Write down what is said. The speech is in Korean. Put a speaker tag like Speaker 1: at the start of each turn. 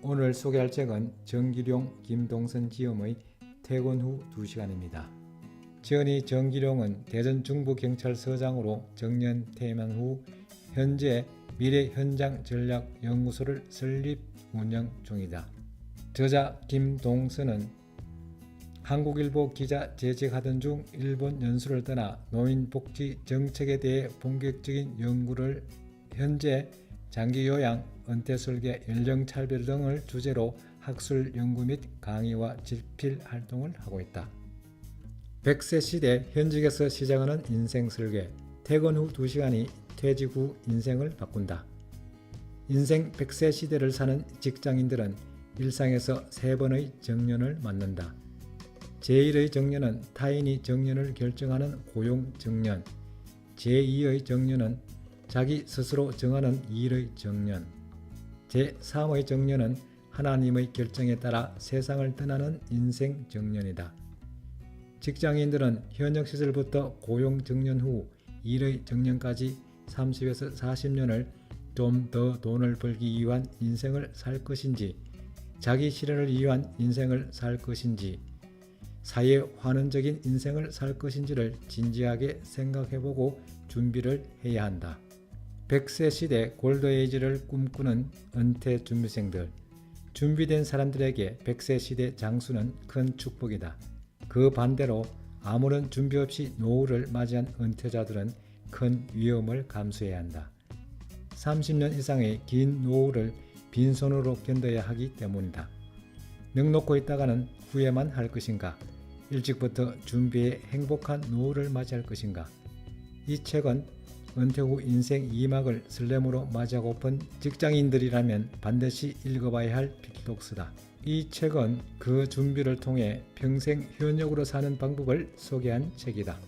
Speaker 1: 오늘 소개할 책은 정기룡, 김동선 지음의 퇴근 후 2시간입니다. 지연이 정기룡은 대전 중부경찰서장으로 정년 퇴임한 후 현재 미래 현장 전략 연구소를 설립 운영 중이다. 저자 김동선은 한국일보 기자 재직하던 중 일본 연수를 떠나 노인 복지 정책에 대해 본격적인 연구를 현재 장기 요양, 은퇴 설계, 연령 차별 등을 주제로 학술 연구 및 강의와 집필 활동을 하고 있다. 100세 시대 현직에서 시작하는 인생 설계, 퇴근 후 2시간이 퇴직 후 인생을 바꾼다. 인생 100세 시대를 사는 직장인들은 일상에서 세 번의 정년을 맞는다. 제1의 정년은 타인이 정년을 결정하는 고용 정년, 제2의 정년은 자기 스스로 정하는 일의 정년, 제3의 정년은 하나님의 결정에 따라 세상을 떠나는 인생 정년이다. 직장인들은 현역 시절부터 고용 정년 후 일의 정년까지 30에서 40년을 좀 더 돈을 벌기 위한 인생을 살 것인지, 자기 실현을 위한 인생을 살 것인지, 사회 환원적인 인생을 살 것인지를 진지하게 생각해보고 준비를 해야 한다. 100세 시대 골드에이지를 꿈꾸는 은퇴 준비생들, 준비된 사람들에게 100세 시대 장수는 큰 축복이다. 그 반대로 아무런 준비 없이 노후를 맞이한 은퇴자들은 큰 위험을 감수해야 한다. 30년 이상의 긴 노후를 빈손으로 견뎌야 하기 때문이다. 넉놓고 있다가는 후회만 할 것인가? 일찍부터 준비해 행복한 노후를 맞이할 것인가? 이 책은 은퇴 후 인생 2막을 설렘으로 맞이하고픈 직장인들이라면 반드시 읽어봐야 할 필독스다. 이 책은 그 준비를 통해 평생 현역으로 사는 방법을 소개한 책이다.